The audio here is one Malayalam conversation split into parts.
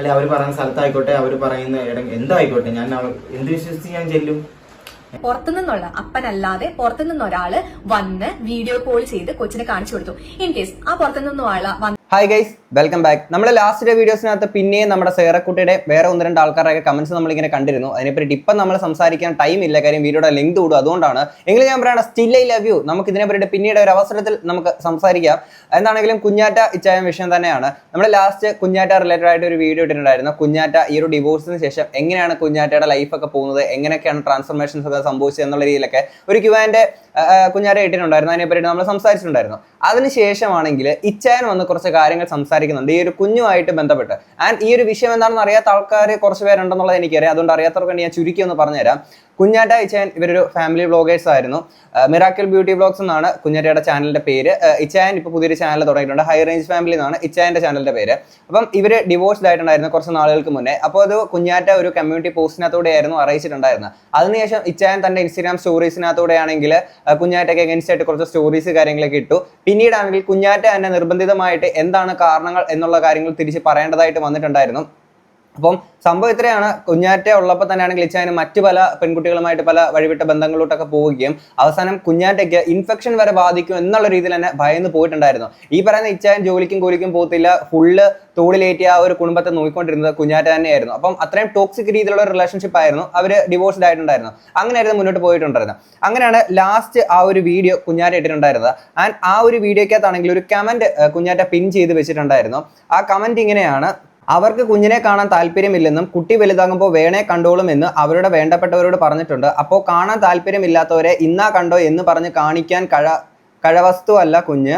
അല്ലെ അവർ പറയുന്ന സ്ഥലത്തായിക്കോട്ടെ അവർ പറയുന്ന ഇടം എന്തായിക്കോട്ടെ ഞാൻ എന്ത് വിശ്വസിച്ച് ഞാൻ ചെല്ലും? പുറത്തു നിന്നുള്ള അപ്പനല്ലാതെ പുറത്തു നിന്ന് വന്ന് വീഡിയോ കോൾ ചെയ്ത് കൊച്ചിനെ കാണിച്ചു കൊടുത്തു. ഇൻ കേസ് ആ പുറത്തു നിന്നും ആൾ വന്ന് ഹായ് ഗൈസ് വെൽക്കം ബാക്ക് നമ്മുടെ ലാസ്റ്റ് വീഡിയോസിനകത്ത് പിന്നെയും നമ്മുടെ സേറക്കുട്ടിയുടെ വേറെ ഒന്ന് രണ്ട് ആൾക്കാരൊക്കെ കമൻസ് നമ്മളിങ്ങനെ കണ്ടിരുന്നു. അതിനെപ്പറ്റി ഇപ്പം നമ്മൾ സംസാരിക്കാൻ ടൈം ഇല്ല. കാര്യം വീഡിയോയുടെ ലെങ്ത് കൂടും. അതുകൊണ്ടാണ് എങ്കിലും ഞാൻ പറയണം സ്റ്റിൽ ഐ ലവ് യു നമുക്ക് ഇതിനെപ്പറ്റി പിന്നീട് ഒരു അവസരത്തിൽ നമുക്ക് സംസാരിക്കാം. എന്താണെങ്കിലും കുഞ്ഞാറ്റ ഇച്ചായ വിഷയം തന്നെയാണ്. നമ്മൾ ലാസ്റ്റ് കുഞ്ഞാറ്റ റിലേറ്റഡ് ആയിട്ട് ഒരു വീഡിയോ ഇട്ടിട്ടുണ്ടായിരുന്നു. കുഞ്ഞാറ്റ ഈ ഒരു ഡിവോഴ്സിന് ശേഷം എങ്ങനെയാണ് കുഞ്ഞാറ്റയുടെ ലൈഫൊക്കെ പോകുന്നത്? എങ്ങനെയൊക്കെയാണ് ട്രാൻസ്ഫർമേഷൻസ് ഒക്കെ സംഭവിച്ചത് എന്നുള്ള രീതിയിലൊക്കെ ഒരു ക്യുവാന്റെ കുഞ്ഞാറ്റ ഇട്ടിട്ടുണ്ടായിരുന്നു. അതിനെപ്പറ്റി നമ്മൾ സംസാരിച്ചിട്ടുണ്ടായിരുന്നു. അതിനുശേഷമാണെങ്കിൽ ഇച്ചായൻ വന്ന് കുറച്ച് കാര്യങ്ങൾ സംസാരിക്കുന്നുണ്ട്. ഈ ഒരു കുഞ്ഞുമായിട്ട് ബന്ധപ്പെട്ട്. ആൻഡ് ഈ ഒരു വിഷയം എന്താണെന്ന് അറിയാത്ത ആൾക്കാർ കുറച്ച് പേരുണ്ടെന്നുള്ളത് എനിക്കറിയാം. അതുകൊണ്ട് അറിയാത്തവർക്ക് ഞാൻ ചുരുക്കി ഒന്ന് പറഞ്ഞുതരാം. കുഞ്ഞാറ്റ ഇച്ചായൻ ഇവരൊരു ഫാമിലി വ്ളോഗേഴ്സ് ആയിരുന്നു. മിറാക്കിൾ ബ്യൂട്ടി വ്ളോഗ്സ് എന്നാണ് കുഞ്ഞാട്ടയുടെ ചാനലിന്റെ പേര്. ഇച്ചായൻ ഇപ്പോൾ പുതിയൊരു ചാനൽ തുടങ്ങിയിട്ടുണ്ട്. ഹൈ റേഞ്ച് ഫാമിലി എന്നാണ് ഇച്ചായന്റെ ചാനലിന്റെ പേര്. അപ്പം ഇവർ ഡിവോഴ്സ്ഡ് ആയിട്ടുണ്ടായിരുന്നു കുറച്ച് നാളുകൾക്ക് മുന്നേ. അപ്പോൾ അത് കുഞ്ഞാറ്റ ഒരു കമ്മ്യൂണിറ്റി പോസ്റ്റിനകത്തൂടെയായിരുന്നു അറിയിച്ചിട്ടുണ്ടായിരുന്നത്. അതിനുശേഷം ഇച്ചായൻ തന്റെ ഇൻസ്റ്റാഗ്രാം സ്റ്റോറീസിനകത്തൂടെ ആണെങ്കിൽ കുഞ്ഞാറ്റയ്ക്ക് അഗൻസ്റ്റ് ആയിട്ട് കുറച്ച് സ്റ്റോറീസ് കാര്യങ്ങളൊക്കെ ഇട്ടു. പിന്നീടാണെങ്കിൽ കുഞ്ഞാറ്റ തന്നെ നിർബന്ധിതമായിട്ട് എന്താണ് കാരണങ്ങൾ എന്നുള്ള കാര്യങ്ങൾ തിരിച്ച് പറയേണ്ടതായിട്ട് വന്നിട്ടുണ്ടായിരുന്നു. അപ്പം സംഭവം ഇത്രയാണ്. കുഞ്ഞാറ്റ ഉള്ളപ്പോൾ തന്നെയാണ് ഇച്ചായന് മറ്റു പല പെൺകുട്ടികളുമായിട്ട് പല വഴിവിട്ട ബന്ധങ്ങളിലോട്ടൊക്കെ പോവുകയും അവസാനം കുഞ്ഞാറ്റയ്ക്ക് ഇൻഫെക്ഷൻ വരെ ബാധിക്കും എന്നുള്ള രീതിയിൽ തന്നെ ഭയന്ന് പോയിട്ടുണ്ടായിരുന്നു. ഈ പറയുന്ന ഇച്ചായൻ ജോലിക്കും കൂലിക്കും പോകത്തില്ല. ഫുള്ള് തോളിലേറ്റി ആ ഒരു കുടുംബത്തെ നോക്കിക്കൊണ്ടിരുന്നത് കുഞ്ഞാറ്റ തന്നെയായിരുന്നു. അപ്പം അത്രയും ടോക്സിക് രീതിയിലുള്ള ഒരു റിലേഷൻഷിപ്പ് ആയിരുന്നു. അവർ ഡിവോഴ്സ്ഡ് ആയിട്ടുണ്ടായിരുന്നു. അങ്ങനെയായിരുന്നു മുന്നോട്ട് പോയിട്ടുണ്ടായിരുന്നത്. അങ്ങനെയാണ് ലാസ്റ്റ് ആ ഒരു വീഡിയോ കുഞ്ഞാറ്റ ഇട്ടിട്ടുണ്ടായിരുന്നത്. ആൻഡ് ആ ഒരു വീഡിയോക്കകത്താണെങ്കിൽ ഒരു കമന്റ് കുഞ്ഞാറ്റ പിൻ ചെയ്ത് വെച്ചിട്ടുണ്ടായിരുന്നു. ആ കമന്റ് ഇങ്ങനെയാണ്. അവർക്ക് കുഞ്ഞിനെ കാണാൻ താല്പര്യമില്ലെന്നും കുട്ടി വലുതാകുമ്പോൾ വേണേ കണ്ടോളുമെന്ന് അവരുടെ വേണ്ടപ്പെട്ടവരോട് പറഞ്ഞിട്ടുണ്ട്. അപ്പോൾ കാണാൻ താല്പര്യമില്ലാത്തവരെ ഇന്നാ കണ്ടോ എന്ന് പറഞ്ഞ് കാണിക്കാൻ കഴ കഴവസ്തു അല്ല കുഞ്ഞ്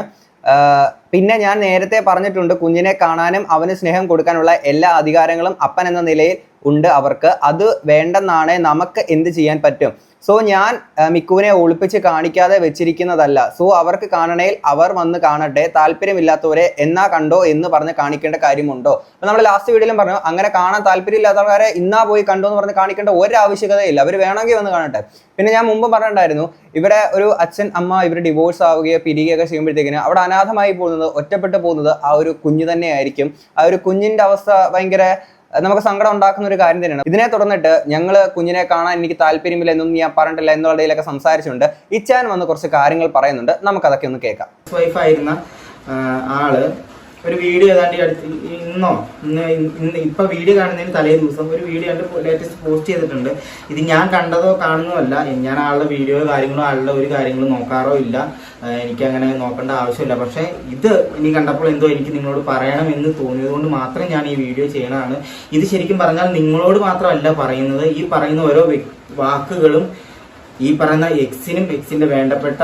പിന്നെ ഞാൻ നേരത്തെ പറഞ്ഞിട്ടുണ്ട് കുഞ്ഞിനെ കാണാനും അവന് സ്നേഹം കൊടുക്കാനുള്ള എല്ലാ അധികാരങ്ങളും അപ്പൻ എന്ന നിലയിൽ ഉണ്ട് അവർക്ക്. അത് വേണ്ടെന്നാണ് നമുക്ക് എന്ത് ചെയ്യാൻ പറ്റും? സോ ഞാൻ മിക്കുവിനെ ഒളിപ്പിച്ച് കാണിക്കാതെ വെച്ചിരിക്കുന്നതല്ല. സോ അവർക്ക് കാണണേൽ അവർ വന്ന് കാണട്ടെ താല്പര്യമില്ലാത്തവരെ എന്നാ കണ്ടോ എന്ന് പറഞ്ഞ് കാണിക്കേണ്ട കാര്യമുണ്ടോ? അപ്പൊ നമ്മൾ ലാസ്റ്റ് വീഡിയോയിലും പറഞ്ഞു അങ്ങനെ കാണാൻ താല്പര്യമില്ലാത്തവരെ ഇന്നാ പോയി കണ്ടോ എന്ന് പറഞ്ഞ് കാണിക്കേണ്ട ഒരു ആവശ്യകതയില്ല അവർ വേണമെങ്കിൽ വന്ന് കാണട്ടെ. പിന്നെ ഞാൻ മുമ്പ് പറഞ്ഞിട്ടുണ്ടായിരുന്നു ഇവിടെ ഒരു അച്ഛൻ അമ്മ ഇവർ ഡിവോഴ്സ് ആവുകയോ പിരിയുകയൊക്കെ ചെയ്യുമ്പോഴത്തേക്കിന് അവിടെ അനാഥമായി പോകുന്നത് ഒറ്റപ്പെട്ടു പോകുന്നത് ആ ഒരു കുഞ്ഞ് തന്നെയായിരിക്കും. ആ ഒരു കുഞ്ഞിന്റെ അവസ്ഥ ഭയങ്കര നമുക്ക് സങ്കടം ഉണ്ടാക്കുന്ന ഒരു കാര്യം തന്നെയാണ്. ഇതിനെ തുടർന്നിട്ട് ഞങ്ങൾ കുഞ്ഞിനെ കാണാൻ എനിക്ക് താല്പര്യമില്ല എന്നൊന്നും ഞാൻ പറഞ്ഞിട്ടില്ല എന്നുള്ള ഇടയിലൊക്കെ സംസാരിച്ചുകൊണ്ട് ഇച്ചാൻ വന്ന് കുറച്ച് കാര്യങ്ങൾ പറയുന്നുണ്ട്. നമുക്കതൊക്കെ ഒന്ന് കേൾക്കാം. വൈഫ് ആയിരുന്ന ആൾ ഒരു വീഡിയോ ഏതാണ്ട് അടുത്ത് ഇന്നോ? ഇന്ന് ഇപ്പൊ വീഡിയോ കാണുന്നതിന് തലേ ദിവസം ഒരു വീഡിയോ കണ്ട് ലേറ്റസ്റ്റ് പോസ്റ്റ് ചെയ്തിട്ടുണ്ട്. ഇത് ഞാൻ കണ്ടതോ കാണുന്നതോ അല്ല ഞാൻ ആളുടെ വീഡിയോ കാര്യങ്ങളോ ആളുടെ ഒരു കാര്യങ്ങളും നോക്കാറോ ഇല്ല. എനിക്ക് അങ്ങനെ നോക്കേണ്ട ആവശ്യമില്ല. പക്ഷെ ഇത് ഇനി കണ്ടപ്പോൾ എന്തോ എനിക്ക് നിങ്ങളോട് പറയണം എന്ന് തോന്നിയത് കൊണ്ട് മാത്രം ഞാൻ ഈ വീഡിയോ ചെയ്യണതാണ്. ഇത് ശരിക്കും പറഞ്ഞാൽ നിങ്ങളോട് മാത്രമല്ല പറയുന്നത്. ഈ പറയുന്ന ഓരോ വാക്കുകളും ഈ പറയുന്ന എക്സിനും എക്സിന്റെ വേണ്ടപ്പെട്ട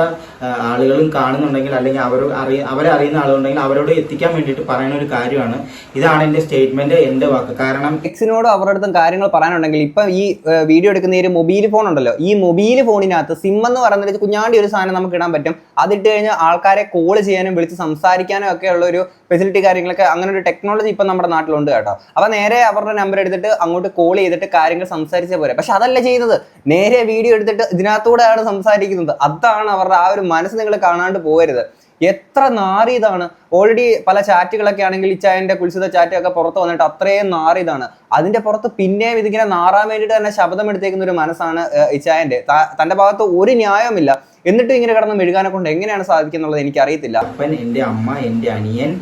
ആളുകളും കാണുന്നുണ്ടെങ്കിൽ അല്ലെങ്കിൽ അവർ അറിയ അവരെ അറിയുന്ന ആളുകളുണ്ടെങ്കിൽ അവരോട് എത്തിക്കാൻ വേണ്ടിയിട്ട് പറയുന്ന ഒരു കാര്യമാണ്. ഇതാണ് എന്റെ സ്റ്റേറ്റ്മെന്റ് എന്റെ വാക്ക്. കാരണം എക്സിനോട് അവരുടെ അടുത്തും കാര്യങ്ങൾ പറയാനുണ്ടെങ്കിൽ ഇപ്പൊ ഈ വീഡിയോ എടുക്കുന്ന ഒരു മൊബൈൽ ഫോൺ ഉണ്ടല്ലോ ഈ മൊബൈൽ ഫോണിനകത്ത് സിം എന്ന് പറഞ്ഞ കുഞ്ഞാണ്ടി ഒരു സാധനം നമുക്ക് ഇടാൻ പറ്റും. അതിട്ട് കഴിഞ്ഞാൽ ആൾക്കാരെ കോൾ ചെയ്യാനും വിളിച്ച് സംസാരിക്കാനും ഒക്കെ ഉള്ള ഒരു ഫെസിലിറ്റി കാര്യങ്ങളൊക്കെ അങ്ങനെ ഒരു ടെക്നോളജി ഇപ്പൊ നമ്മുടെ നാട്ടിലുണ്ട് കേട്ടോ. അപ്പൊ നേരെ അവരുടെ നമ്പർ എടുത്തിട്ട് അങ്ങോട്ട് കോൾ ചെയ്തിട്ട് കാര്യങ്ങൾ സംസാരിച്ചേ പോരെ. പക്ഷെ അതല്ല ചെയ്തത് നേരെ വീഡിയോ എടുത്തിട്ട് ഇതിനകത്തൂടെയാണ് സംസാരിക്കുന്നത്. അതാണ് അവരുടെ ആ ഒരു മനസ്സ് നിങ്ങൾ കാണാണ്ട് പോകരുത് എത്ര നാറിയതാണ്. ഓൾറെഡി പല ചാറ്റുകളൊക്കെ ആണെങ്കിൽ ഇച്ചായന്റെ കുൽസിത ചാറ്റൊക്കെ പുറത്ത് വന്നിട്ട് അത്രയും നാറിയതാണ്. അതിന്റെ പുറത്ത് പിന്നെയും ഇതിങ്ങനെ നാറാൻ വേണ്ടിയിട്ട് തന്നെ ശബ്ദം എടുത്തേക്കുന്ന ഒരു മനസ്സാണ് ത- തന്റെ ഭാഗത്ത് ഒരു ന്യായവുമില്ല. എന്നിട്ടും ഇങ്ങനെ കിടന്ന് മെഴുകാനെ കൊണ്ട് എങ്ങനെയാണ് സാധിക്കുന്നുള്ളത് എനിക്ക് അറിയത്തില്ല അപ്പൻ എന്റെ അമ്മ എന്റെ അനിയൻ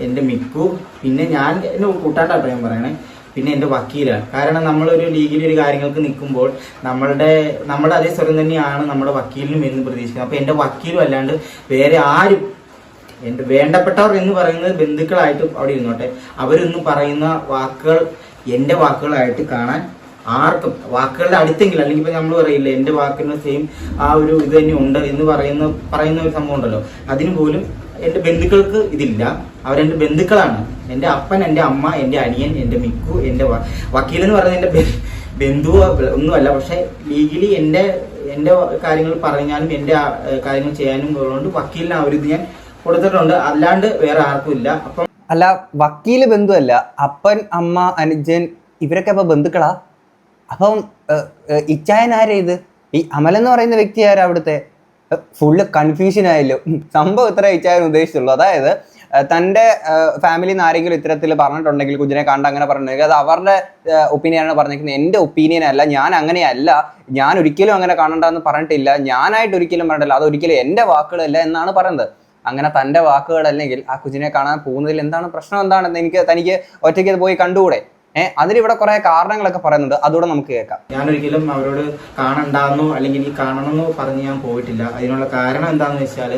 എന്റെ മിക്കു പിന്നെ ഞാൻ എന്റെ കൂട്ടാട്ടാട്ടോ ഞാൻ പറയണേ. പിന്നെ എന്റെ വക്കീലാണ്. കാരണം നമ്മളൊരു ലീഗിൽ ഒരു കാര്യങ്ങൾക്ക് നിൽക്കുമ്പോൾ നമ്മളുടെ നമ്മുടെ അതേ സ്വരം തന്നെയാണ് നമ്മുടെ വക്കീലിനും എന്ന് പ്രതീക്ഷിക്കുന്നത്. അപ്പോൾ എന്റെ വക്കീലും അല്ലാണ്ട് വേറെ ആരും എന്റെ വേണ്ടപ്പെട്ടവർ എന്ന് പറയുന്നത് ബന്ധുക്കളായിട്ട് അവിടെ ഇരുന്നോട്ടെ. അവരൊന്നും പറയുന്ന വാക്കുകൾ എന്റെ വാക്കുകളായിട്ട് കാണാൻ ആർക്കും വാക്കുകളുടെ അടുത്തെങ്കിലും അല്ലെങ്കിൽ ഇപ്പൊ നമ്മൾ പറയില്ല എന്റെ വാക്കിന് സെയിം ആ ഒരു ഇത് തന്നെ ഉണ്ട് എന്ന് പറയുന്ന പറയുന്ന ഒരു സംഭവം ഉണ്ടല്ലോ. അതിന് പോലും എന്റെ ബന്ധുക്കൾക്ക് ഇതില്ല. അവരെന്റെ ബന്ധുക്കളാണ്. എന്റെ അപ്പൻ എന്റെ അമ്മ എന്റെ അനിയൻ എന്റെ മിക്കു എന്റെ വക്കീൽ എന്ന് പറയുന്നത് എന്റെ ബെ- ബന്ധുവോ ഒന്നുമല്ല. പക്ഷെ ലീഗലി എന്റെ എന്റെ കാര്യങ്ങൾ പറഞ്ഞാലും എന്റെ കാര്യങ്ങൾ ചെയ്യാനും ഉള്ളതുകൊണ്ട് വക്കീലിന് അവരിത് ഞാൻ കൊടുത്തിട്ടുണ്ട്. അല്ലാണ്ട് വേറെ ആർക്കും ഇല്ല. അപ്പം അല്ല വക്കീൽ ബന്ധുവല്ല. അപ്പൻ അമ്മ അനുജൻ ഇവരൊക്കെ അപ്പൊ ബന്ധുക്കളാ? അപ്പം ഇച്ചായൻ ആരാ ഇത്? ഈ അമൽ എന്ന് പറയുന്ന വ്യക്തി ആരാ അവിടുത്തെ? ഫുള്ള് കൺഫ്യൂഷൻ ആയല്ലോ. സംഭവം ഇത്ര ഇച്ചായൻ ഉദ്ദേശിച്ചുള്ളൂ. അതായത് തന്റെ ഫാമിലിയിൽ നിന്ന് ആരെങ്കിലും ഇത്തരത്തിൽ പറഞ്ഞിട്ടുണ്ടെങ്കിൽ കുഞ്ഞിനെ കണ്ട് അങ്ങനെ പറഞ്ഞിട്ടുണ്ടെങ്കിൽ അത് അവരുടെ ഒപ്പീനിയനാണ് പറഞ്ഞിരിക്കുന്നത്. എന്റെ ഒപ്പീനിയൻ അല്ല ഞാൻ അങ്ങനെയല്ല ഞാൻ ഒരിക്കലും അങ്ങനെ കാണണ്ടെന്ന് പറഞ്ഞിട്ടില്ല ഞാനായിട്ട് ഒരിക്കലും പറഞ്ഞിട്ടില്ല അത് ഒരിക്കലും എന്റെ വാക്കുകളല്ല എന്നാണ് പറയുന്നത്. അങ്ങനെ തന്റെ വാക്കുകളല്ലെങ്കിൽ ആ കുഞ്ഞിനെ കാണാൻ പോകുന്നതിൽ എന്താണ് പ്രശ്നം എന്താണെന്ന് എനിക്ക് തനിക്ക് ഒറ്റയ്ക്ക് പോയി കണ്ടുകൂടെ? ഏഹ് അതിലിവിടെ കുറെ കാരണങ്ങളൊക്കെ പറയുന്നുണ്ട്. അതുകൂടെ നമുക്ക് കേൾക്കാം. ഞാനൊരിക്കലും അവരോട് കാണണ്ടാന്നോ അല്ലെങ്കിൽ എനിക്ക് കാണണമെന്നോ പറഞ്ഞ് ഞാൻ പോയിട്ടില്ല. അതിനുള്ള കാരണം എന്താണെന്ന് വെച്ചാൽ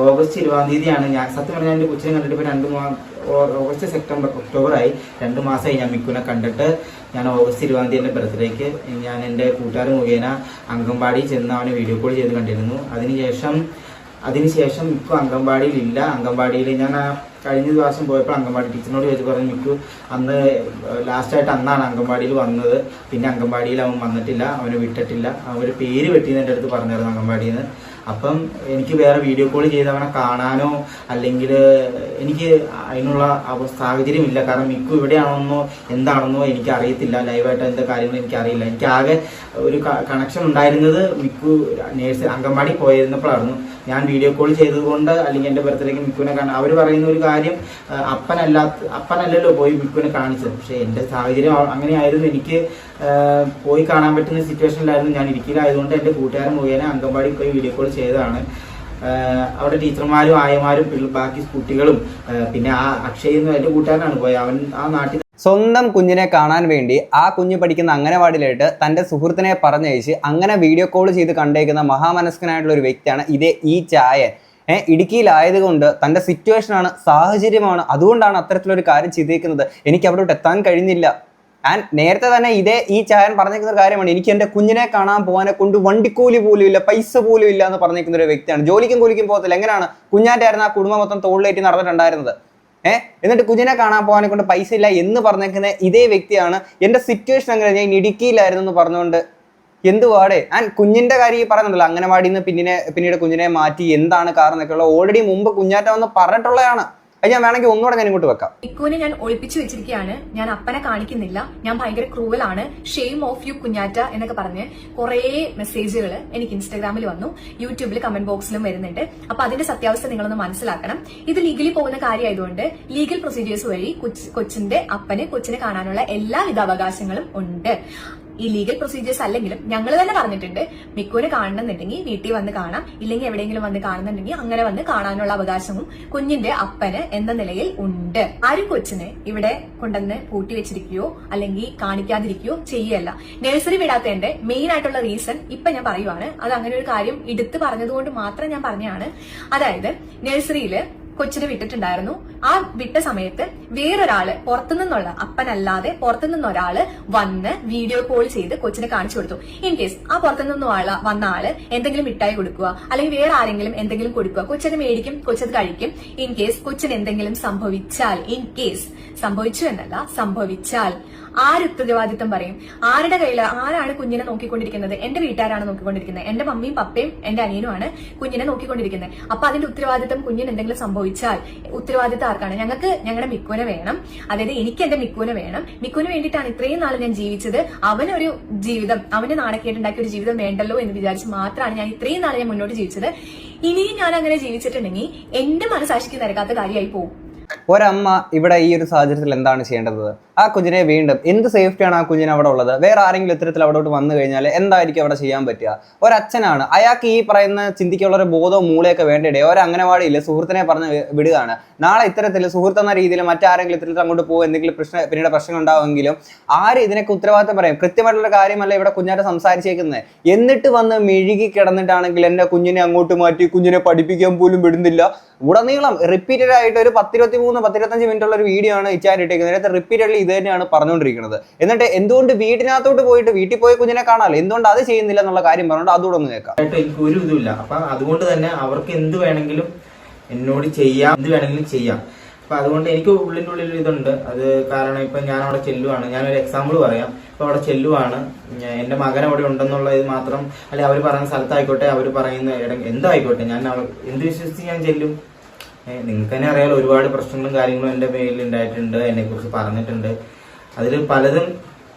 ഓഗസ്റ്റ് ഇരുപതാം തീയതിയാണ് ഞാൻ സത്യം പറഞ്ഞാൽ എന്റെ കൊച്ചിനെ കണ്ടിട്ട് ഇപ്പോൾ രണ്ട് മാസം ഓഗസ്റ്റ് സെപ്റ്റംബർ ഒക്ടോബറായി. രണ്ട് മാസമായി ഞാൻ മിക്കുനെ കണ്ടിട്ട്. ഞാൻ ഓഗസ്റ്റ് ഇരുപതാം തീയതി എന്റെ ബർത്ത്ഡേക്ക് ഞാൻ എന്റെ കൂട്ടുകാർ മുഖേന അംഗൻവാടി ചെന്ന് അവനെ വീഡിയോ കോൾ ചെയ്ത് കണ്ടിരുന്നു. അതിനുശേഷം അതിനുശേഷം മിക്കു അംഗൻവാടിയിൽ ഇല്ല. അംഗൻവാടിയിൽ ഞാൻ കഴിഞ്ഞ ദിവസം പോയപ്പോൾ അംഗൻവാടി ടീച്ചറിനോട് ചോദിച്ചു പറഞ്ഞു മിക്കു അന്ന് ലാസ്റ്റായിട്ട് അന്നാണ് അംഗൻവാടിയിൽ വന്നത്. പിന്നെ അംഗൻവാടിയിൽ അവൻ വന്നിട്ടില്ല അവനെ വിട്ടിട്ടില്ല. അവർ പേര് വെട്ടിയെന്ന് എന്റെ അടുത്ത് പറഞ്ഞായിരുന്നു അംഗൻവാടിയിൽ നിന്ന്. അപ്പം എനിക്ക് വേറെ വീഡിയോ കോൾ ചെയ്ത് അവനെ കാണാനോ അല്ലെങ്കിൽ എനിക്ക് അതിനുള്ള സാഹചര്യം സാഹചര്യമില്ല കാരണം മിക്കു ഇവിടെയാണെന്നോ എന്താണെന്നോ എനിക്ക് അറിയത്തില്ല ലൈവായിട്ട് എന്താ കാര്യങ്ങൾ എനിക്ക് അറിയില്ല എനിക്ക് ആകെ ഒരു കണക്ഷൻ ഉണ്ടായിരുന്നത് മിക്കു നേഴ്സ് അംഗൻവാടി പോയിരുന്നപ്പോഴായിരുന്നു. ഞാൻ വീഡിയോ കോൾ ചെയ്തതുകൊണ്ട് അല്ലെങ്കിൽ എന്റെ ബർത്ത്ഡേക്ക് മിക്കുവിനെ കാണാൻ അവർ പറയുന്ന ഒരു കാര്യം അപ്പനല്ലാത്ത അപ്പനല്ലല്ലോ പോയി മിക്കുവിനെ കാണിച്ചത്. പക്ഷേ എന്റെ സാഹചര്യം അങ്ങനെ അങ്ങനെയായിരുന്നു. എനിക്ക് പോയി കാണാൻ പറ്റുന്ന സിറ്റുവേഷനിലായിരുന്നു ഞാൻ ഇരിക്കലായതുകൊണ്ട് എന്റെ കൂട്ടുകാരൻ മുഖേന അംഗൻവാടി പോയി വീഡിയോ കോൾ ചെയ്തതാണ്. അവിടെ ടീച്ചർമാരും ആയമാരും ബാക്കി കുട്ടികളും പിന്നെ ആ അക്ഷയ് എന്ന് എന്റെ കൂട്ടുകാരനാണ് പോയത്. അവൻ ആ നാട്ടിൽ സ്വന്തം കുഞ്ഞിനെ കാണാൻ വേണ്ടി ആ കുഞ്ഞ് പഠിക്കുന്ന അംഗനവാടിയിലായിട്ട് തന്റെ സുഹൃത്തിനെ പറഞ്ഞയച്ച് അങ്ങനെ വീഡിയോ കോൾ ചെയ്ത് കണ്ടേക്കുന്ന മഹാമനസ്കനായിട്ടുള്ള ഒരു വ്യക്തിയാണ് ഇതേ ഈ ചായൻ. ഏഹ് ഇടുക്കിയിലായതുകൊണ്ട് തന്റെ സിറ്റുവേഷനാണ് സാഹചര്യമാണ് അതുകൊണ്ടാണ് അത്തരത്തിലൊരു കാര്യം ചെയ്തേക്കുന്നത്. എനിക്ക് അവിടോട്ട് എത്താൻ കഴിഞ്ഞില്ല. ആൻഡ് നേരത്തെ തന്നെ ഇതേ ഈ ചായൻ പറഞ്ഞേക്കുന്ന ഒരു കാര്യമാണ്. എനിക്ക് എന്റെ കുഞ്ഞിനെ കാണാൻ പോകാനെ കൊണ്ട് വണ്ടിക്കൂലി പോലും ഇല്ല പൈസ പോലും ഇല്ല എന്ന് പറഞ്ഞേക്കുന്ന ഒരു വ്യക്തിയാണ്. ജോലിക്കും കൂലിക്കും പോകത്തില്ല. എങ്ങനെയാണ് കുഞ്ഞാന്റെ ആയിരുന്നു ആ കുടുംബം മൊത്തം തോളിലേറ്റി നടന്നിട്ടുണ്ടായിരുന്നത്? ഏഹ് എന്നിട്ട് കുഞ്ഞിനെ കാണാൻ പോകാനെ കൊണ്ട് പൈസ ഇല്ല എന്ന് പറഞ്ഞേക്കുന്ന ഇതേ വ്യക്തിയാണ്. എന്റെ സിറ്റുവേഷൻ അങ്ങനെ ഞാൻ ഇടുക്കിയിലായിരുന്നു എന്ന് പറഞ്ഞുകൊണ്ട് എന്തുവാടെ ആൻഡ് കുഞ്ഞിന്റെ കാര്യം ഈ പറയുന്നുണ്ടല്ലോ അംഗനവാടിയിൽ നിന്ന് പിന്നിനെ പിന്നീട് കുഞ്ഞിനെ മാറ്റി എന്താണ് കാരണം എന്നൊക്കെയുള്ള ഓൾറെഡി മുമ്പ് കുഞ്ഞാറ്റ വന്ന് പറഞ്ഞിട്ടുള്ളതാണ്. ഞാൻ വേണമെങ്കിൽ ഒന്നുകൂടെ ഞാൻ ഇങ്ങോട്ട് വെക്കാം. ഇക്കുവിനെ ഞാൻ ഒളിപ്പിച്ചു വെച്ചിരിക്കുകയാണ്. ഞാൻ അപ്പനെ കാണിക്കുന്നില്ല. ഞാൻ ഭയങ്കര ക്രൂവലാണ്. ഷെയിം ഓഫ് യു കുഞ്ഞാറ്റ എന്നൊക്കെ പറഞ്ഞ് കുറേ മെസ്സേജുകൾ എനിക്ക് ഇൻസ്റ്റാഗ്രാമിൽ വന്നു. യൂട്യൂബിൽ കമന്റ് ബോക്സിലും വരുന്നുണ്ട്. അപ്പൊ അതിന്റെ സത്യാവസ്ഥ നിങ്ങളൊന്ന് മനസ്സിലാക്കണം. ഇത് ലീഗലി പോകുന്ന കാര്യമായതുകൊണ്ട് ലീഗൽ പ്രൊസീജിയേഴ്സ് വഴി കൊച്ച് കൊച്ചിന്റെ അപ്പന് കൊച്ചിനെ കാണാനുള്ള എല്ലാവിധ അവകാശങ്ങളും ഉണ്ട്. ഈ ലീഗൽ പ്രൊസീജിയേഴ്സ് അല്ലെങ്കിലും ഞങ്ങൾ തന്നെ പറഞ്ഞിട്ടുണ്ട്. മിക്കുവിനെ കാണണമെന്നുണ്ടെങ്കിൽ വീട്ടിൽ വന്ന് കാണാം. ഇല്ലെങ്കിൽ എവിടെയെങ്കിലും വന്ന് കാണുന്നുണ്ടെങ്കിൽ അങ്ങനെ വന്ന് കാണാനുള്ള അവകാശവും കുഞ്ഞിന്റെ അപ്പന് എന്ന നിലയിൽ ഉണ്ട്. ആരും കൊച്ചിനെ ഇവിടെ കൊണ്ടുവന്ന് പൂട്ടി വെച്ചിരിക്കുകയോ അല്ലെങ്കിൽ കാണിക്കാതിരിക്കുകയോ ചെയ്യല്ല. നഴ്സറി വിടാത്തതിന്റെ മെയിൻ ആയിട്ടുള്ള റീസൺ ഇപ്പൊ ഞാൻ പറയുവാണ്. അത് അങ്ങനെ ഒരു കാര്യം എടുത്തു പറഞ്ഞതുകൊണ്ട് മാത്രം ഞാൻ പറഞ്ഞാണ്. അതായത് നഴ്സറിയിൽ കൊച്ചിനെ വിട്ടിട്ടുണ്ടായിരുന്നു. ആ വിട്ട സമയത്ത് വേറൊരാൾ പുറത്തുനിന്നുള്ള അപ്പനല്ലാതെ പുറത്തുനിന്ന് ഒരാൾ വന്ന് വീഡിയോ കോൾ ചെയ്ത് കൊച്ചിനെ കാണിച്ചു കൊടുത്തു. ഇൻ കേസ് ആ പുറത്തുനിന്ന് ആൾ വന്ന ആൾ എന്തെങ്കിലും മിഠായി കൊടുക്കുക അല്ലെങ്കിൽ വേറെ ആരെങ്കിലും എന്തെങ്കിലും കൊടുക്കുക കൊച്ചത് മേടിക്കും കൊച്ചത് കഴിക്കും. ഇൻ കേസ് കൊച്ചിന് എന്തെങ്കിലും സംഭവിച്ചാൽ ഇൻ കേസ് സംഭവിച്ചു എന്നല്ല സംഭവിച്ചാൽ ആര് ഉത്തരവാദിത്തം പറയും? ആരുടെ കയ്യിൽ ആരാണ് കുഞ്ഞിനെ നോക്കിക്കൊണ്ടിരിക്കുന്നത്? എന്റെ വീട്ടുകാരാണ് നോക്കിക്കൊണ്ടിരിക്കുന്നത്. എന്റെ മമ്മിയും പപ്പയും എന്റെ അനിയനുമാണ് കുഞ്ഞിനെ നോക്കിക്കൊണ്ടിരിക്കുന്നത്. അപ്പൊ അതിന്റെ ഉത്തരവാദിത്തം കുഞ്ഞിന് എന്തെങ്കിലും സംഭവിച്ചാൽ ഉത്തരവാദിത്തം ആർക്കാണ്? ഞങ്ങൾക്ക് ഞങ്ങളുടെ മിക്കുവിനെ വേണം. അതായത് എനിക്ക് എന്റെ മിക്കുവിനെ വേണം. മിക്കുവിന് വേണ്ടിയിട്ടാണ് ഇത്രയും നാൾ ഞാൻ ജീവിച്ചത്. അവനൊരു ജീവിതം അവന് നാണക്കേട്ടുണ്ടാക്കിയ ഒരു ജീവിതം വേണ്ടല്ലോ എന്ന് വിചാരിച്ച് മാത്രമാണ് ഞാൻ ഇത്രയും നാൾ ഞാൻ മുന്നോട്ട് ജീവിച്ചത്. ഇനിയും ഞാൻ അങ്ങനെ ജീവിച്ചിട്ടുണ്ടെങ്കിൽ എന്റെ മനസാക്ഷിക്ക് നിരക്കാത്ത കാര്യമായി പോകും ഒരമ്മ ഇവിടെ ഈ ഒരു സാഹചര്യത്തിൽ എന്താണ് ചെയ്യേണ്ടത്? ആ കുഞ്ഞിനെ വീണ്ടും എന്ത് സേഫ്റ്റിയാണ് ആ കുഞ്ഞിന് അവിടെ ഉള്ളത്? വേറെ ആരെങ്കിലും ഇത്തരത്തിൽ അവിടോട്ട് വന്നു കഴിഞ്ഞാൽ എന്തായിരിക്കും അവിടെ ചെയ്യാൻ പറ്റുക? ഒരച്ഛനാണ്. അയാൾക്ക് ഈ പറയുന്ന ചിന്തിക്കുള്ള ഒരു ബോധവും മൂളയൊക്കെ വേണ്ടിയിടേ ഒരു അംഗനവാടിയിൽ സുഹൃത്തിനെ പറഞ്ഞ് വിടുകയാണ്. നാളെ ഇത്തരത്തിൽ സുഹൃത്ത് എന്ന രീതിയിൽ മറ്റാരെങ്കിലും ഇത്തരത്തിൽ അങ്ങോട്ട് പോകും എന്തെങ്കിലും പ്രശ്നം പിന്നീട് പ്രശ്നം ഉണ്ടാവുമെങ്കിലും ആര് ഇതിനൊക്കെ ഉത്തരവാദിത്തം പറയും? കൃത്യമായിട്ടുള്ള കാര്യമല്ല ഇവിടെ കുഞ്ഞാട്ട് സംസാരിച്ചേക്കുന്നത് എന്നിട്ട് വന്ന് മെഴുകി കിടന്നിട്ടാണെങ്കിൽ എന്റെ കുഞ്ഞിനെ അങ്ങോട്ട് മാറ്റി കുഞ്ഞിനെ പഠിപ്പിക്കാൻ പോലും വിടുന്നില്ല. ഉടനീളം റിപ്പീറ്റഡ് ആയിട്ട് ഒരു പത്തിരുപത്തി മൂന്ന് പത്തിരുപത്തഞ്ച് മിനിറ്റ് ഉള്ള ഒരു വീഡിയോ ആണ് ഇച്ചാൻ ഇട്ടേക്കുന്നത്. അതിനകത്ത് റിപ്പീറ്റഡ്ലി ഇത് തന്നെയാണ് പറഞ്ഞുകൊണ്ടിരിക്കുന്നത്. എന്നിട്ട് എന്തുകൊണ്ട് വീട്ടിനകത്തോട്ട് പോയിട്ട് വീട്ടിൽ പോയി കുഞ്ഞിനെ കാണാമല്ലോ എന്തുകൊണ്ട് അത് ചെയ്യുന്നില്ല എന്നുള്ള കാര്യം പറഞ്ഞുകൊണ്ട് അതുകൂടെ ഒന്ന് കേൾക്കാം. ഒരു ഇതുമില്ല. അപ്പൊ അതുകൊണ്ട് തന്നെ അവർക്ക് എന്ത് വേണമെങ്കിലും എന്നോട് ചെയ്യാം. എന്ത് വേണമെങ്കിലും ചെയ്യാം. അപ്പൊ അതുകൊണ്ട് എനിക്ക് ഉള്ളിന്റെ ഉള്ളിൽ ഇതുണ്ട്. അത് കാരണം ഇപ്പൊ ഞാൻ അവിടെ ചെല്ലുവാണ്. ഞാനൊരു എക്സാമ്പിൾ പറയാം. ഇപ്പൊ അവിടെ ചെല്ലുവാണ്. എന്റെ മകൻ അവിടെ ഉണ്ടെന്നുള്ള ഇത് മാത്രം അല്ലെ അവർ പറയുന്ന സ്ഥലത്തായിക്കോട്ടെ അവർ പറയുന്ന ഇടം എന്തായിക്കോട്ടെ? ഞാൻ എന്ത് വിശ്വസിച്ച് ഞാൻ ചെല്ലും? നിങ്ങൾക്ക് തന്നെ അറിയാലോ ഒരുപാട് പ്രശ്നങ്ങളും കാര്യങ്ങളും എന്റെ മേലിൽ ഉണ്ടായിട്ടുണ്ട് എന്നെ കുറിച്ച് പറഞ്ഞിട്ടുണ്ട്. അതിൽ പലതും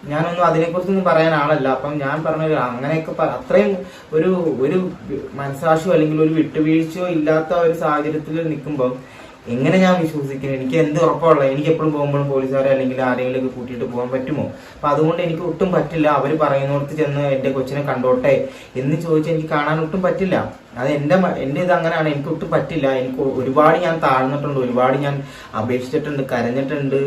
ഞാനൊന്നും അതിനെക്കുറിച്ചൊന്നും പറയാൻ ആളല്ല. അപ്പം ഞാൻ പറഞ്ഞ അങ്ങനെയൊക്കെ അത്രയും ഒരു ഒരു മനസാക്ഷിയോ അല്ലെങ്കിൽ ഒരു വിട്ടുവീഴ്ചയോ ഇല്ലാത്ത ഒരു സാഹചര്യത്തിൽ നിൽക്കുമ്പം എങ്ങനെ ഞാൻ വിശ്വസിക്കുന്നു എനിക്ക് എന്ത് ഉറപ്പുള്ള എനിക്ക് എപ്പോഴും പോകുമ്പോഴും പോലീസുകാരെ അല്ലെങ്കിൽ ആരെങ്കിലും കൂട്ടിയിട്ട് പോകാൻ പറ്റുമോ? അപ്പൊ അതുകൊണ്ട് എനിക്ക് ഒട്ടും പറ്റില്ല. അവർ പറയുന്നിടത്ത് ചെന്ന് എന്റെ കൊച്ചിനെ കണ്ടോട്ടെ എന്ന് ചോദിച്ചാൽ എനിക്ക് കാണാൻ ഒട്ടും പറ്റില്ല. അത് എന്റെ എന്റെ ഇത് അങ്ങനെയാണ്. എനിക്ക് ഒട്ടും പറ്റില്ല. എനിക്ക് ഒരുപാട് ഞാൻ താഴ്ന്നിട്ടുണ്ട്. ഒരുപാട് ഞാൻ അപേക്ഷിച്ചിട്ടുണ്ട് കരഞ്ഞിട്ടുണ്ട്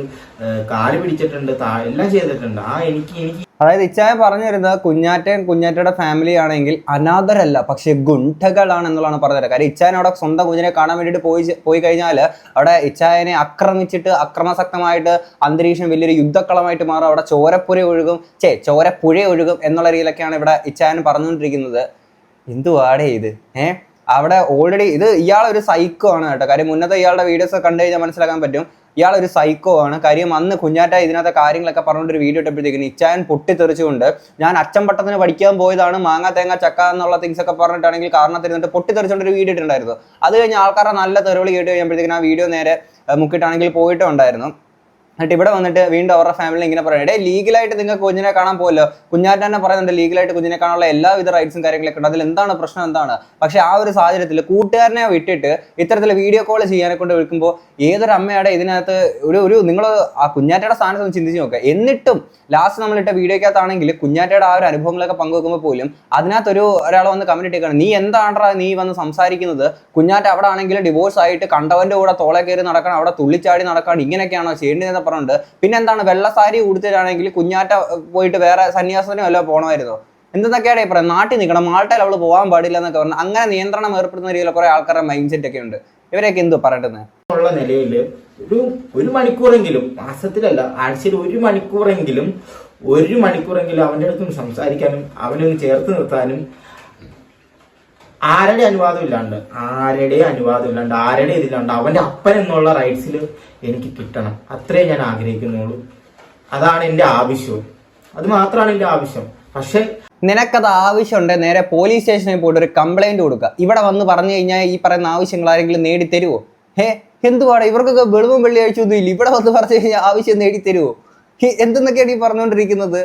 കാൽ പിടിച്ചിട്ടുണ്ട് എല്ലാം ചെയ്തിട്ടുണ്ട്. ആ എനിക്ക് എനിക്ക് അതായത് ഇച്ചായ പറഞ്ഞു വരുന്നത് കുഞ്ഞാറ്റയും കുഞ്ഞാറ്റയുടെ ഫാമിലി ആണെങ്കിൽ അനാഥരല്ല പക്ഷെ ഗുണ്ടകളാണ് എന്നുള്ളതാണ് പറഞ്ഞത് കാര്യം ഇച്ചായൻ അവിടെ സ്വന്തം കുഞ്ഞിനെ കാണാൻ വേണ്ടിയിട്ട് പോയി പോയി കഴിഞ്ഞാൽ അവിടെ ഇച്ചായനെ ആക്രമിച്ചിട്ട് അക്രമസക്തമായിട്ട് അന്തരീക്ഷം വലിയൊരു യുദ്ധക്കളമായിട്ട് മാറും. അവിടെ ചോരപ്പുര ഒഴുകും. ചേ ചോരപ്പുഴ ഒഴുകും എന്നുള്ള രീതിയിലൊക്കെയാണ് ഇവിടെ ഇച്ചായൻ പറഞ്ഞുകൊണ്ടിരിക്കുന്നത്. എന്തുവാടേ ഇത്? ഏഹ് അവിടെ ഓൾറെഡി ഇത് ഇയാളൊരു സൈക്കോ ആണ് കേട്ടോ. കാര്യം മുന്നത്തെ ഇയാളുടെ വീഡിയോസ് കണ്ടു കഴിഞ്ഞാൽ മനസ്സിലാക്കാൻ പറ്റും. ഇയാൾ ഒരു സൈക്കോ ആണ്. കാര്യം അന്ന് കുഞ്ഞാറ്റ ഇതിനകത്ത് കാര്യങ്ങളൊക്കെ പറഞ്ഞുകൊണ്ട് ഒരു വീഡിയോ ഇട്ടപ്പോഴത്തേക്കിന് ഇച്ചായൻ പൊട്ടിത്തെറിച്ചുകൊണ്ട് ഞാൻ അച്ചമ്പട്ടത്തിന് പഠിക്കാൻ പോയതാണ് മാങ്ങ തേങ്ങ ചക്ക എന്നുള്ള തിങ്സ് ഒക്കെ പറഞ്ഞിട്ടാണെങ്കിൽ കാരണത്തിരുന്നിട്ട് പൊട്ടിത്തെറിച്ചുകൊണ്ട് ഒരു വീഡിയോ ഇട്ടുണ്ടായിരുന്നു അത് കഴിഞ്ഞ് ആൾക്കാരുടെ നല്ല തെറിവിളി കേട്ട് കഴിയുമ്പോഴത്തേക്കും ആ വീഡിയോ നേരെ മുക്കിയിട്ടാണെങ്കിൽ പോയിട്ടും ഉണ്ടായിരുന്നു എന്നിട്ട് ഇവിടെ വന്നിട്ട് വീണ്ടും അവരുടെ ഫാമിലി ഇങ്ങനെ പറയണം ഡേ ലീഗലായിട്ട് നിങ്ങൾക്ക് കുഞ്ഞിനെ കാണാൻ പോലോ കുഞ്ഞാറ്റ തന്നെ പറയുന്നുണ്ട് ലീഗലായിട്ട് കുഞ്ഞിനെ കാണാനുള്ള എല്ലാവിധ റൈറ്റ്സും കാര്യങ്ങളൊക്കെ ഉണ്ട്. അതിൽ എന്താണ് പ്രശ്നം എന്താണ്? പക്ഷേ ആ ഒരു സാഹചര്യത്തിൽ കൂട്ടുകാരനെ വിട്ടിട്ട് ഇത്തരത്തിൽ വീഡിയോ കോൾ ചെയ്യാനെ കൊണ്ട് വിളിക്കുമ്പോൾ ഏതൊരു അമ്മയുടെ ഇതിനകത്ത് ഒരു ഒരു നിങ്ങൾ ആ കുഞ്ഞാറ്റയുടെ സ്ഥാനത്ത് ഒന്ന് ചിന്തിച്ച് നോക്കുക എന്നിട്ടും ലാസ്റ്റ് നമ്മളിട്ട വീഡിയോക്കകത്താണെങ്കിൽ കുഞ്ഞാറ്റയുടെ ആ ഒരു അനുഭവങ്ങളൊക്കെ പങ്കുവെക്കുമ്പോൾ പോലും അതിനകത്തൊരു ഒരാൾ വന്ന് കമന്റ് ഇട്ടേക്കാണ്. നീ എന്താണ്ടാ നീ വന്ന് സംസാരിക്കുന്നത്? കുഞ്ഞാറ്റ അവിടെ ആണെങ്കിൽ ഡിവോഴ്സ് ആയിട്ട് കണ്ടവന്റെ കൂടെ തോളെ കയറി നടക്കണം അവിടെ തുള്ളിച്ചാടി നടക്കണം ഇങ്ങനെയൊക്കെയാണോ ചെയ്യേണ്ടതെന്ന് പറഞ്ഞിട്ട് പിന്നെ എന്താണ് വെള്ള സാരി ഉടുത്തിട്ടാണെങ്കിൽ കുഞ്ഞാറ്റ പോയിട്ട് വേറെ സന്യാസത്തിനും വല്ല പോകണമായിരുന്നോ എന്തെന്നൊക്കെയാണ് ഈ പറയുന്നത് നാട്ടിൽ നിൽക്കണം. മാൾട്ടയിൽ അവൾ പോകാൻ പാടില്ല എന്നൊക്കെ പറഞ്ഞു അങ്ങനെ നിയന്ത്രണം ഏർപ്പെടുന്ന രീതിയിൽ കുറെ ആൾക്കാരുടെ മൈൻഡ് സെറ്റ് ഒക്കെ ഉണ്ട്. ഇവരെയൊക്കെ എന്തോ പറയേണ്ടത്? ഉള്ള നിലയിൽ ഒരു ഒരു മണിക്കൂറെങ്കിലും മാസത്തിലല്ല ആഴ്ചയിൽ ഒരു മണിക്കൂറെങ്കിലും ഒരു മണിക്കൂറെങ്കിലും അവന്റെ അടുത്തും സംസാരിക്കാനും അവനെ ഒന്ന് ചേർത്ത് നിർത്താനും ആരുടെ അനുവാദം ഇല്ലാണ്ട്? ആരുടെ അനുവാദം ഇല്ലാണ്ട്? ആരുടെ ഇതില്ലാണ്ട്? അവന്റെ അപ്പൻ എന്നുള്ള റൈറ്റ്സിൽ എനിക്ക് കിട്ടണം. അത്രേ ഞാൻ ആഗ്രഹിക്കുന്നുള്ളൂ. അതാണ് എന്റെ ആവശ്യവും അത് മാത്രമാണ് എന്റെ ആവശ്യം. പക്ഷെ നിനക്കത് ആവശ്യമുണ്ട്? നേരെ പോലീസ് സ്റ്റേഷനിൽ പോയിട്ട് ഒരു കംപ്ലൈന്റ് കൊടുക്കുക ഇവിടെ വന്ന് പറഞ്ഞു കഴിഞ്ഞാൽ ഈ പറയുന്ന ആവശ്യങ്ങൾ ആരെങ്കിലും നേടിത്തരുമോ ഹേ എന്തുവാണ് ഇവർക്കൊക്കെ വെളുവും വെള്ളിയാഴ്ച ഒന്നും ഇല്ല ഇവിടെ വന്ന് പറഞ്ഞു കഴിഞ്ഞാൽ ആവശ്യം നേടിത്തരുമോ എന്തെന്നൊക്കെയാണ് ഈ പറഞ്ഞുകൊണ്ടിരിക്കുന്നത്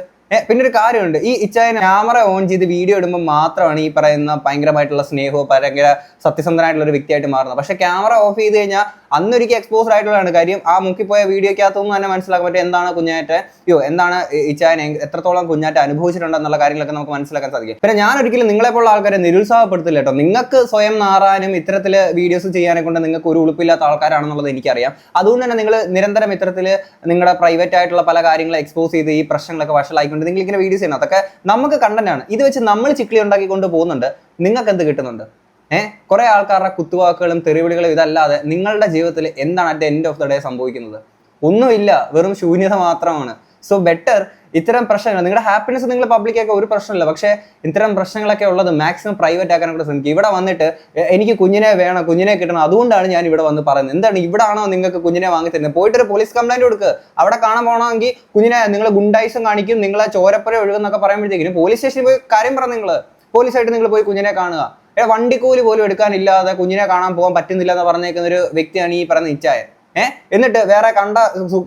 പിന്നെ ഒരു കാര്യമുണ്ട്. ഈ ഇച്ചായൻ ക്യാമറ ഓൺ ചെയ്ത് വീഡിയോ ഇടുമ്പോൾ മാത്രമാണ് ഈ പറയുന്ന ഭയങ്കരമായിട്ടുള്ള സ്നേഹവും ഭയങ്കര സത്യസന്ധനായിട്ടുള്ള ഒരു വ്യക്തിയായിട്ട് മാറുന്നത്. പക്ഷെ ക്യാമറ ഓഫ് ചെയ്ത് കഴിഞ്ഞാൽ അന്നൊരിക്കൽ എക്സ്പോസ് ആയിട്ടുള്ളതാണ്. കാര്യം ആ മുക്കിപ്പോയ വീഡിയോക്കകത്തൊന്നും തന്നെ മനസ്സിലാക്കാൻ പറ്റും എന്താണ് കുഞ്ഞാറ്റ? യോ എന്താണ് ഇച്ചായൻ എത്രത്തോളം കുഞ്ഞാറ്റ അനുഭവിച്ചിട്ടുണ്ടെന്നുള്ള കാര്യങ്ങളൊക്കെ നമുക്ക് മനസ്സിലാക്കാൻ സാധിക്കും. പിന്നെ ഞാൻ ഒരിക്കലും നിങ്ങളെ പോലുള്ള ആൾക്കാരെ നിരുത്സാഹപ്പെടുത്തില്ല കേട്ടോ. നിങ്ങൾക്ക് സ്വയം നാറാനും ഇത്തരത്തിൽ വീഡിയോസ് ചെയ്യാനെ കൊണ്ട് നിങ്ങൾക്ക് ഒരു ഉളുപ്പില്ലാത്ത ആൾക്കാരാണെന്നുള്ളത് എനിക്കറിയാം. അതുകൊണ്ട് തന്നെ നിങ്ങൾ നിരന്തരം ഇത്തരത്തിൽ നിങ്ങളുടെ പ്രൈവറ്റ് ആയിട്ടുള്ള പല കാര്യങ്ങളും എക്സ്പോസ് ചെയ്ത് ഈ പ്രശ്നങ്ങളൊക്കെ വഷളായിക്കൊണ്ട് നിങ്ങൾ ഇങ്ങനെ വീഡിയോസ് ചെയ്യണം അതൊക്കെ നമുക്ക് കണ്ടന്റാണ് ഇത് വെച്ച് നമ്മൾ ചിക്ലി ഉണ്ടാക്കി കൊണ്ട് പോകുന്നുണ്ട്. നിങ്ങൾക്ക് എന്ത് കിട്ടുന്നുണ്ട്? ഏഹ് കുറെ ആൾക്കാരുടെ കുത്തുവാക്കുകളും തെറിവിളികളും ഇതല്ലാതെ നിങ്ങളുടെ ജീവിതത്തിൽ എന്താണ് at end of the day സംഭവിക്കുന്നത്? ഒന്നുമില്ല. വെറും ശൂന്യത മാത്രമാണ്. സോ ബെറ്റർ ഇത്തരം പ്രശ്നങ്ങൾ നിങ്ങളുടെ ഹാപ്പിനെസ് നിങ്ങൾ പബ്ലിക് ആക്കുക ഒരു പ്രശ്നമില്ല. പക്ഷേ ഇത്തരം പ്രശ്നങ്ങളൊക്കെ ഉള്ളത് മാക്സിമം പ്രൈവറ്റ് ആക്കാനൊക്കെ ശ്രമിക്കുക ഇവിടെ വന്നിട്ട് എനിക്ക് കുഞ്ഞിനെ വേണം കുഞ്ഞിനെ കിട്ടണം അതുകൊണ്ടാണ് ഞാൻ ഇവിടെ വന്ന് പറയുന്നത്. എന്താണ് ഇവിടെ ആണോ നിങ്ങൾക്ക് കുഞ്ഞിനെ വാങ്ങി തരുന്നത്? പോയിട്ട് ഒരു പോലീസ് കംപ്ലൈന്റ് കൊടുക്കുക അവിടെ കാണാൻ പോകണമെങ്കിൽ കുഞ്ഞിനെ നിങ്ങൾ ഗുണ്ടായിസം കാണിക്കും നിങ്ങളെ ചോരപ്പുര ഒഴുകുന്നൊക്കെ പറയുമ്പോഴത്തേക്കും പോലീസ് സ്റ്റേഷനിൽ പോയി കാര്യം പറ നിങ്ങൾ പോലീസായിട്ട് നിങ്ങൾ പോയി കുഞ്ഞിനെ കാണുക. വണ്ടിക്കൂലി പോലും എടുക്കാനില്ലാതെ കുഞ്ഞിനെ കാണാൻ പോകാൻ പറ്റുന്നില്ല എന്ന് പറഞ്ഞേക്കുന്ന ഒരു വ്യക്തിയാണ് ഈ പറയുന്ന ഇച്ചായ ഏഹ് എന്നിട്ട് വേറെ കണ്ട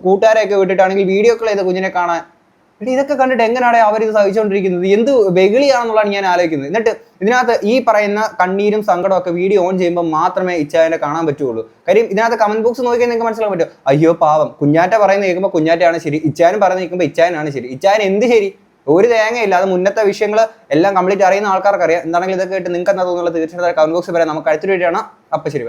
കൂട്ടുകാരെയൊക്കെ വിട്ടിട്ടാണെങ്കിൽ വീഡിയോ കോൾ ചെയ്ത് കുഞ്ഞിനെ കാണാൻ എടി ഇതൊക്കെ കണ്ടിട്ട് എങ്ങനെയാണ് അവർ ഇത് സഹിച്ചുകൊണ്ടിരിക്കുന്നത് എന്ത് വെകിളിയാണെന്നുള്ളതാണ് ഞാൻ ആലോചിക്കുന്നത്. എന്നിട്ട് ഇതിനകത്ത് ഈ പറയുന്ന കണ്ണീരും സങ്കടവും ഒക്കെ വീഡിയോ ഓൺ ചെയ്യുമ്പോൾ മാത്രമേ ഇച്ചായനെ കാണാൻ പറ്റുള്ളൂ കാര്യം ഇതിനകത്ത് കമന്റ് ബോക്സ് നോക്കിയാൽ നിങ്ങൾക്ക് മനസ്സിലാക്കാൻ പറ്റും. അയ്യോ പാവം. കുഞ്ഞാറ്റ പറയുന്നത് കേൾക്കുമ്പോൾ കുഞ്ഞാറ്റയാണ് ശരി. ഇച്ചായനും പറയുന്നത് കേൾക്കുമ്പോൾ ഇച്ചായനാണ് ശരി. ഇച്ചായൻ എന്ത് ശരി? ഒരു തേങ്ങയില്ല അത് മുന്നത്തെ വിഷയങ്ങൾ എല്ലാം കംപ്ലീറ്റ് അറിയുന്ന ആൾക്കാർക്ക് അറിയാം എന്താണെങ്കിലും ഇതൊക്കെ കേട്ട് നിങ്ങൾക്ക് എന്താ തോന്നുന്നത്? തീർച്ചയായിട്ടും കമന്റ് ബോക്സിൽ പറയാം. നമുക്ക് അടുത്തൊരു വീഡിയോ ആണ് അപ്പൊ ശരി.